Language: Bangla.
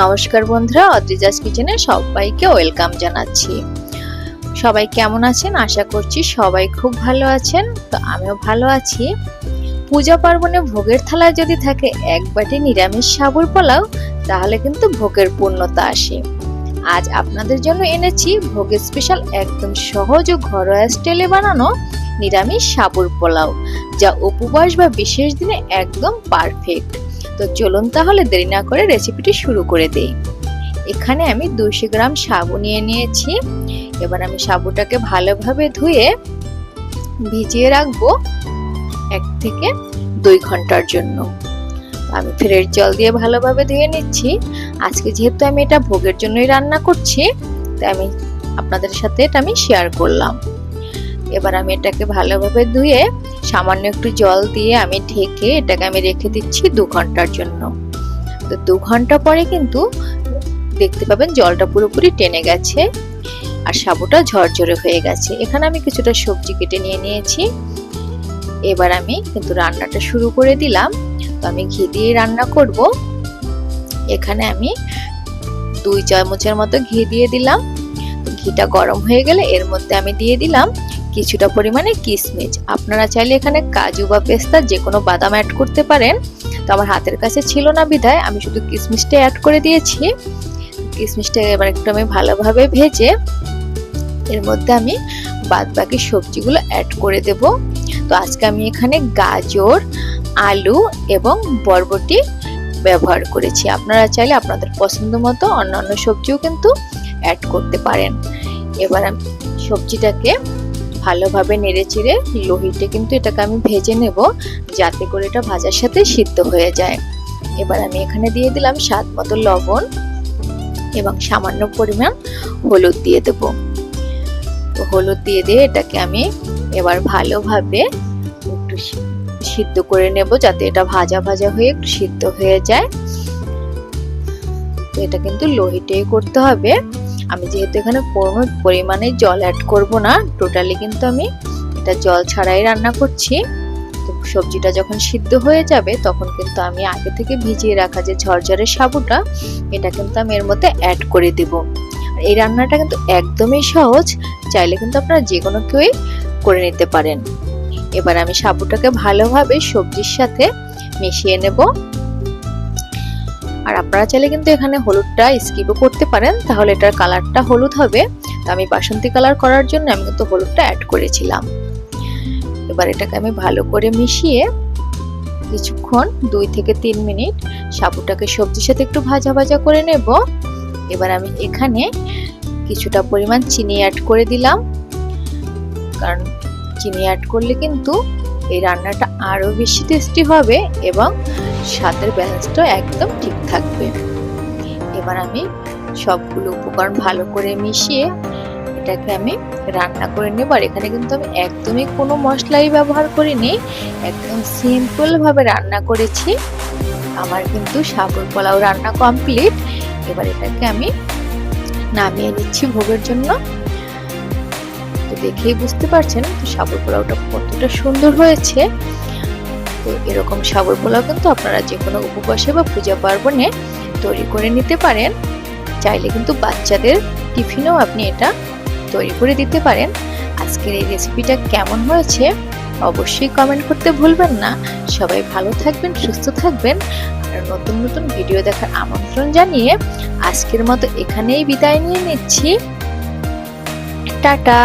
নমস্কার বন্ধুরা, অদ্রিজাস কিচেনে সবাইকে ওয়েলকাম জানাচ্ছি। সবাই কেমন আছেন? আশা করছি সবাই খুব ভালো আছেন। তো আমিও ভালো আছি। পূজা পার্বণে ভোগের থালায় যদি থাকে, এক বাটি নিরামিষ সাবুর পোলাও, তাহলে কিন্তু ভোগের পূর্ণতা আসে। আজ আপনাদের জন্য এনেছি ভোগের স্পেশাল একদম সহজ ও ঘরোয়া স্টাইলে বানানো নিরামিষ সাবুর পোলাও, যা উপবাস বা বিশেষ দিনে একদম পারফেক্ট তো চলুন তাহলে দেরি না করে রেসিপিটি শুরু করে দেই। এখানে আমি দুশো গ্রাম সাবু নিয়ে নিয়েছি। এবার আমি সাবুটাকে ভালোভাবে ধুয়ে ভিজিয়ে রাখব এক থেকে দুই ঘণ্টার জন্য। আমি ফ্রেশ জল দিয়ে ভালোভাবে ধুয়ে নিচ্ছি। আজকে যেহেতু আমি এটা ভোগের জন্যই রান্না করছি, তাই আমি আপনাদের সাথে এটা আমি শেয়ার করলাম। এবার আমি এটাকে ভালোভাবে ধুয়ে সামান্য একটু জল দিয়ে আমি ঢেকে এটাকে আমি রেখে দিচ্ছি দু ঘণ্টার জন্য। তো দু ঘণ্টা পরে কিন্তু দেখতে পাবেন জলটা পুরোপুরি টেনে গেছে আর সাবুটা ঝরঝরে হয়ে গেছে। এখানে আমি কিছুটা সবজি কেটে নিয়ে নিয়েছি। এবার আমি কিন্তু রান্নাটা শুরু করে দিলাম। তো আমি ঘি দিয়ে রান্না করব। এখানে আমি দুই চামচের মতো ঘি দিয়ে দিলাম। ঘিটা গরম হয়ে গেলে এর মধ্যে আমি দিয়ে দিলাম কিছুটা পরিমাণে কিশমিশ আপনারা চাইলে এখানে কাজু বা পেস্তা যে কোনো বাদাম অ্যাড করতে পারেন। তো আমার হাতের কাছে ছিল না বিধায় আমি শুধু কিশমিশটা অ্যাড করে দিয়েছি। কিশমিশটা এবার একটু আমি ভালোভাবে ভেজে এর মধ্যে আমি বাদ বাকি সবজিগুলো অ্যাড করে দেব। তো আজকে আমি এখানে গাজর, আলু এবং বরবটি ব্যবহার করেছি। আপনারা চাইলে আপনাদের পছন্দ মতো অন্যান্য সবজিও কিন্তু অ্যাড করতে পারেন। এবার আমি সবজিটাকে ভালোভাবে নেড়ে চিড়ে লোহিতে কিন্তু এটাকে আমি ভেজে নেব, যাতে করে এটা ভাজার সাথে সিদ্ধ হয়ে যায়। এবার আমি এখানে দিয়ে দিলাম স্বাদ মতো লবণ এবং সামান্য পরিমাণ হলুদ দিয়ে দেব। তো হলুদ দিয়ে দিয়ে এটাকে আমি এবার ভালোভাবে একটু সিদ্ধ করে নেব, যাতে এটা ভাজা ভাজা হয়ে একটু সিদ্ধ হয়ে যায়। তো এটা কিন্তু লোহিটেই করতে হবে। আমি যেহেতু এখানে কোনো পরিমাণে জল অ্যাড করব না টোটালি কিন্তু আমি এটা জল ছাড়াই রান্না করছি। তো সবজিটা যখন সিদ্ধ হয়ে যাবে, তখন কিন্তু আমি আগে থেকে ভিজিয়ে রাখা যে ঝরঝরে সাবুটা, এটা কিন্তু আমি এর মধ্যে অ্যাড করে দেব। এই রান্নাটা কিন্তু একদমই সহজ, চাইলে কিন্তু আপনারা যে কোনো কেউই করে নিতে পারেন। এবার আমি সাবুটাকে ভালোভাবে সবজির সাথে মিশিয়ে নেব। আর আপনারা চাইলে কিন্তু এখানে হলুদটা স্কিপও করতে পারেন, তাহলে এটার কালারটা হলুদ হবে। তো আমি বাসন্তী কালার করার জন্য আমি কিন্তু হলুদটা অ্যাড করেছিলাম। এবার এটাকে আমি ভালো করে মিশিয়ে কিছুক্ষণ, দুই থেকে তিন মিনিট সাবুটাকে সবজির সাথে একটু ভাজা ভাজা করে নেব। এবার আমি এখানে কিছুটা পরিমাণ চিনি অ্যাড করে দিলাম। কারণ চিনি অ্যাড করলে কিন্তু এই রান্নাটা আরও বেশি টেস্টি হবে এবং স্বাদের ব্যালেন্সটা একদম ঠিক থাকবে। এবার আমি সবগুলো উপকরণ ভালো করে মিশিয়ে এটাকে আমি রান্না করে নেব। আর এখানে কিন্তু আমি একদমই কোনো মশলাই ব্যবহার করিনি, একদম সিম্পলভাবে রান্না করেছি। আমার কিন্তু সাবুর পোলাও রান্না কমপ্লিট এবার এটাকে আমি নামিয়ে নিচ্ছি ভোগের জন্য। তো দেখেই বুঝতে পারছেন সাবুর পোলাওটা কতটা সুন্দর হয়েছে। তো এরকম সাবর পোলাও কিন্তু আপনারা যে কোনো উপবাসে বা পূজা পার্বণে তৈরি করে নিতে পারেন। চাইলে কিন্তু বাচ্চাদের টিফিনেও আপনি এটা তৈরি করে দিতে পারেন। আজকের এই রেসিপিটা কেমন হয়েছে অবশ্যই কমেন্ট করতে ভুলবেন না। সবাই ভালো থাকবেন, সুস্থ থাকবেন। আর নতুন নতুন ভিডিও দেখার আমন্ত্রণ জানিয়ে আজকের মতো এখানেই বিদায় নিয়ে নিচ্ছি। টাটা!